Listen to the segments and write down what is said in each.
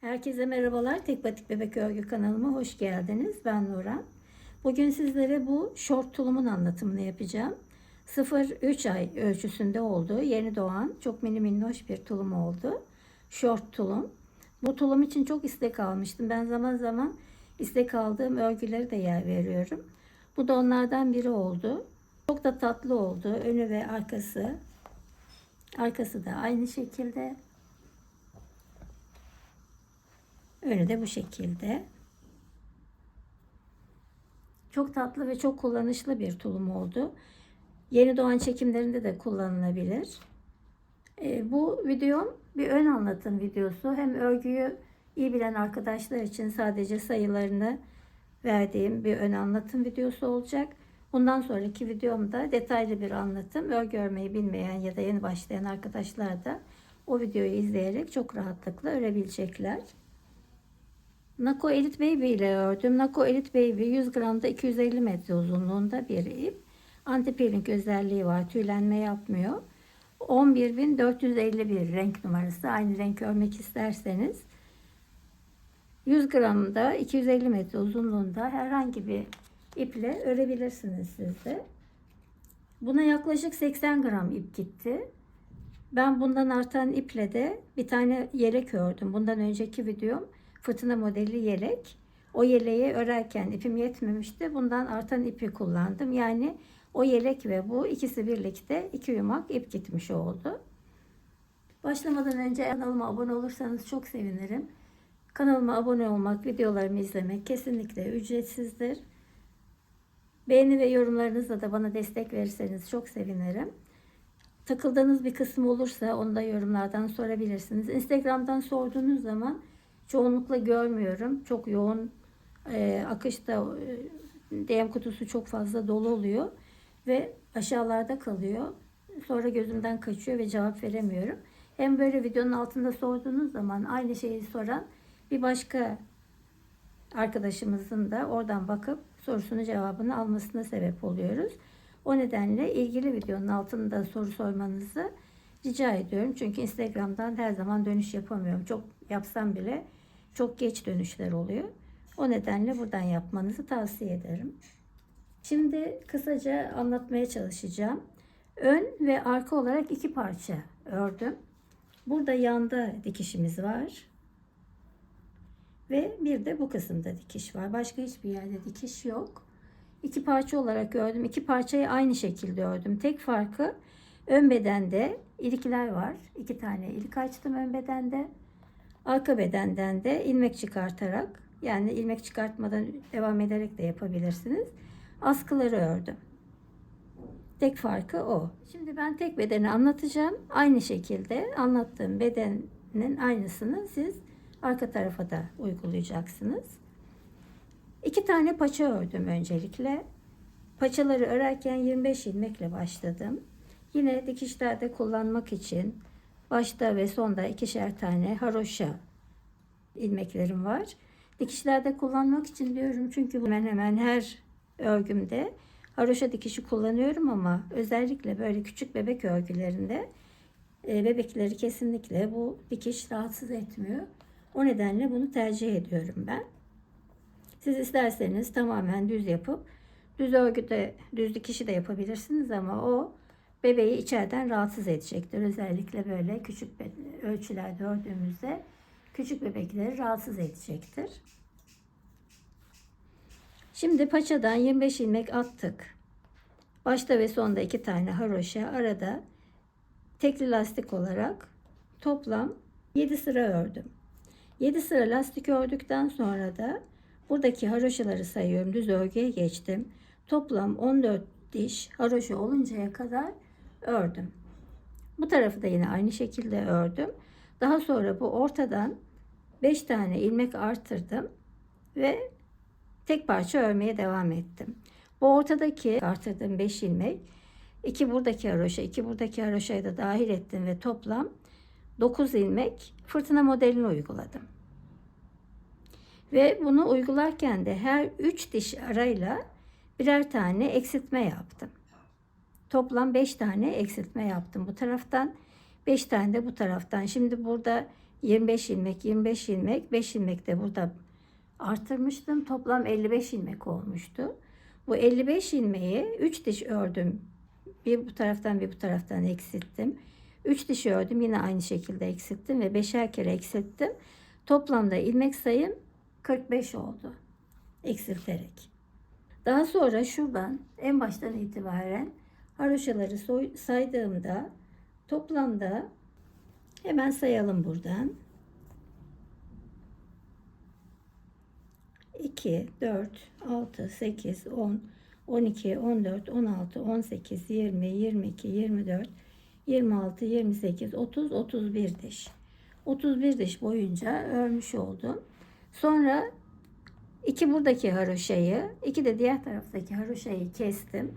Herkese merhabalar. Tek Batik Bebek Örgü kanalıma hoş geldiniz. Ben Nurhan. Bugün sizlere bu short tulumun anlatımını yapacağım. 0-3 ay ölçüsünde olduğu yeni doğan çok mini minnoş bir tulum oldu. Short tulum. Bu tulum için çok istek almıştım. Ben zaman zaman istek aldığım örgüleri de yer veriyorum. Bu da onlardan biri oldu. Çok da tatlı oldu. Önü ve arkası. Arkası da aynı şekilde. Önü de bu şekilde. Çok tatlı ve çok kullanışlı bir tulum oldu. Yeni doğan çekimlerinde de kullanılabilir. E, bu videom bir ön anlatım videosu. Hem örgüyü iyi bilen arkadaşlar için sadece sayılarını verdiğim bir ön anlatım videosu olacak. Bundan sonraki videomda detaylı bir anlatım. Örgü örmeyi bilmeyen ya da yeni başlayan arkadaşlar da o videoyu izleyerek çok rahatlıkla örebilecekler. Nako Elite Baby ile ördüm. Nako Elite Baby 100 gramda 250 metre uzunluğunda bir ip. Anti peeling özelliği var. Tüylenme yapmıyor. 11.451 renk numarası. Aynı renk örmek isterseniz 100 gramda 250 metre uzunluğunda herhangi bir iple örebilirsiniz siz de. Buna yaklaşık 80 gram ip gitti. Ben bundan artan iple de bir tane yelek ördüm. Bundan önceki videom fırtına modeli yelek. O yeleği örerken ipim yetmemişti. Bundan artan ipi kullandım. Yani o yelek ve bu ikisi birlikte iki yumak ip gitmiş oldu. Başlamadan önce kanalıma abone olursanız çok sevinirim. Kanalıma abone olmak, videolarımı izlemek kesinlikle ücretsizdir. Beğeni ve yorumlarınızla da bana destek verirseniz çok sevinirim. Takıldığınız bir kısım olursa onu da yorumlardan sorabilirsiniz. Instagram'dan sorduğunuz zaman çoğunlukla görmüyorum. Çok yoğun e, akışta e, DM kutusu çok fazla dolu oluyor ve aşağılarda kalıyor. Sonra gözümden kaçıyor ve cevap veremiyorum. Hem böyle videonun altında sorduğunuz zaman aynı şeyi soran bir başka arkadaşımızın da oradan bakıp sorusunu cevabını almasına sebep oluyoruz. O nedenle ilgili videonun altında soru sormanızı rica ediyorum. Çünkü Instagram'dan her zaman dönüş yapamıyorum. Çok yapsam bile çok geç dönüşler oluyor. O nedenle buradan yapmanızı tavsiye ederim. Şimdi kısaca anlatmaya çalışacağım. Ön ve arka olarak iki parça ördüm. Burada yanda dikişimiz var. Ve bir de bu kısımda dikiş var. Başka hiçbir yerde dikiş yok. İki parça olarak ördüm. İki parçayı aynı şekilde ördüm. Tek farkı ön bedende ilikler var. İki tane ilik açtım ön bedende. Arka bedenden de ilmek çıkartarak yani ilmek çıkartmadan devam ederek de yapabilirsiniz. Askıları ördüm. Tek farkı o. Şimdi ben tek bedeni anlatacağım. Aynı şekilde anlattığım bedenin aynısını siz arka tarafa da uygulayacaksınız. İki tane paça ördüm öncelikle. Paçaları örerken 25 ilmekle başladım. Yine dikişlerde kullanmak için başta ve sonda ikişer tane haroşa ilmeklerim var. Dikişlerde kullanmak için diyorum çünkü hemen hemen her örgümde haroşa dikişi kullanıyorum ama özellikle böyle küçük bebek örgülerinde e, bebekleri kesinlikle bu dikiş rahatsız etmiyor. O nedenle bunu tercih ediyorum ben. Siz isterseniz tamamen düz yapıp düz örgüde düz dikişi de yapabilirsiniz ama o bebeği içeriden rahatsız edecektir. Özellikle böyle küçük ölçülerde ördüğümüzde küçük bebekleri rahatsız edecektir. Şimdi paçadan 25 ilmek attık. Başta ve sonda iki tane haroşa arada tekli lastik olarak toplam 7 sıra ördüm. 7 sıra lastik ördükten sonra da buradaki haroşaları sayıyorum. Düz örgüye geçtim. Toplam 14 diş haroşa oluncaya kadar ördüm. Bu tarafı da yine aynı şekilde ördüm. Daha sonra bu ortadan 5 tane ilmek artırdım ve tek parça örmeye devam ettim. Bu ortadaki artırdığım 5 ilmek, iki buradaki haroşa, iki buradaki haroşayı da dahil ettim ve toplam 9 ilmek fırtına modelini uyguladım. Ve bunu uygularken de her 3 diş arayla birer tane eksiltme yaptım. Toplam 5 tane eksiltme yaptım bu taraftan. 5 tane de bu taraftan. Şimdi burada 25 ilmek, 25 ilmek, 5 ilmek de burada artırmıştım. Toplam 55 ilmek olmuştu. Bu 55 ilmeği 3 diş ördüm. Bir bu taraftan bir bu taraftan eksilttim. 3 diş ördüm. Yine aynı şekilde eksilttim ve beşer kere eksilttim. Toplamda ilmek sayım 45 oldu. Eksilterek. Daha sonra şuradan en baştan itibaren haroşaları soy- saydığımda toplamda hemen sayalım buradan. 2, 4, 6, 8, 10, 12, 14, 16, 18, 20, 22, 24, 26, 28, 30, 31 diş. 31 diş boyunca örmüş oldum. Sonra iki buradaki haroşayı, iki de diğer taraftaki haroşayı kestim.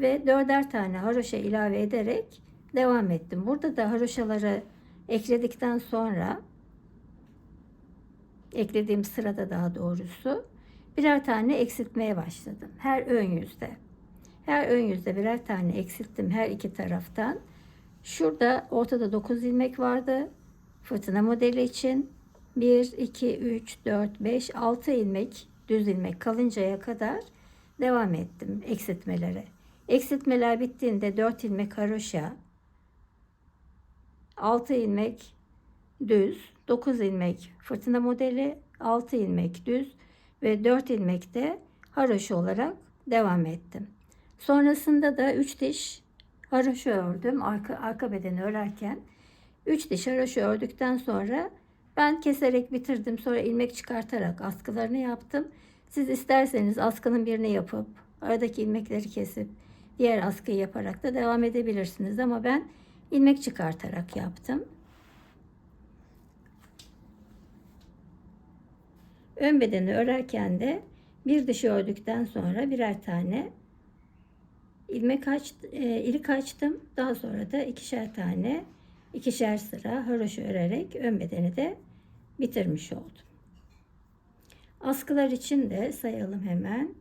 Ve dörder tane haroşa ilave ederek devam ettim. Burada da haroşaları ekledikten sonra eklediğim sırada daha doğrusu birer tane eksiltmeye başladım. Her ön yüzde. Her ön yüzde birer tane eksilttim her iki taraftan. Şurada ortada 9 ilmek vardı. Fırtına modeli için 1, 2, 3, 4, 5, 6 ilmek düz ilmek kalıncaya kadar devam ettim eksiltmelere. Eksiltmeler bittiğinde 4 ilmek haroşa, 6 ilmek düz, 9 ilmek fırtına modeli, 6 ilmek düz ve 4 ilmek de haroşa olarak devam ettim. Sonrasında da 3 diş haroşa ördüm arka, arka bedeni örerken. 3 diş haroşa ördükten sonra ben keserek bitirdim. Sonra ilmek çıkartarak askılarını yaptım. Siz isterseniz askının birini yapıp aradaki ilmekleri kesip diğer askıyı yaparak da devam edebilirsiniz. Ama ben ilmek çıkartarak yaptım. Ön bedeni örerken de bir dışı ördükten sonra birer tane ilmek aç, e, ilik açtım. Daha sonra da ikişer tane ikişer sıra haroşa örerek ön bedeni de bitirmiş oldum. Askılar için de sayalım hemen.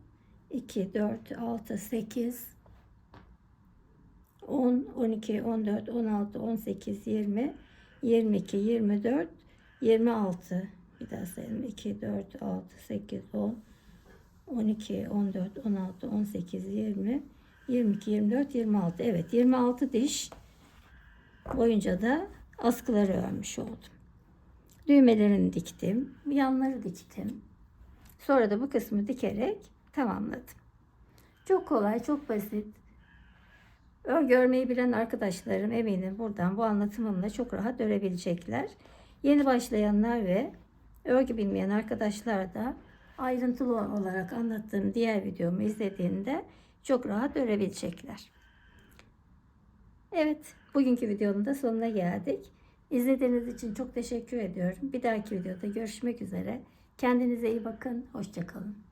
2, 4, 6, 8, 10, 12, 14, 16, 18, 20, 22, 24, 26. Bir daha sayalım. 2, 4, 6, 8, 10, 12, 14, 16, 18, 20, 22, 24, 26. Evet 26 diş boyunca da askıları örmüş oldum. Düğmelerini diktim. Yanları diktim. Sonra da bu kısmı dikerek tamamladım. Çok kolay, çok basit. Örgü örmeyi bilen arkadaşlarım eminim buradan bu anlatımımla çok rahat örebilecekler. Yeni başlayanlar ve örgü bilmeyen arkadaşlar da ayrıntılı olarak anlattığım diğer videomu izlediğinde çok rahat örebilecekler. Evet, bugünkü videonun da sonuna geldik. İzlediğiniz için çok teşekkür ediyorum. Bir dahaki videoda görüşmek üzere. Kendinize iyi bakın. Hoşçakalın.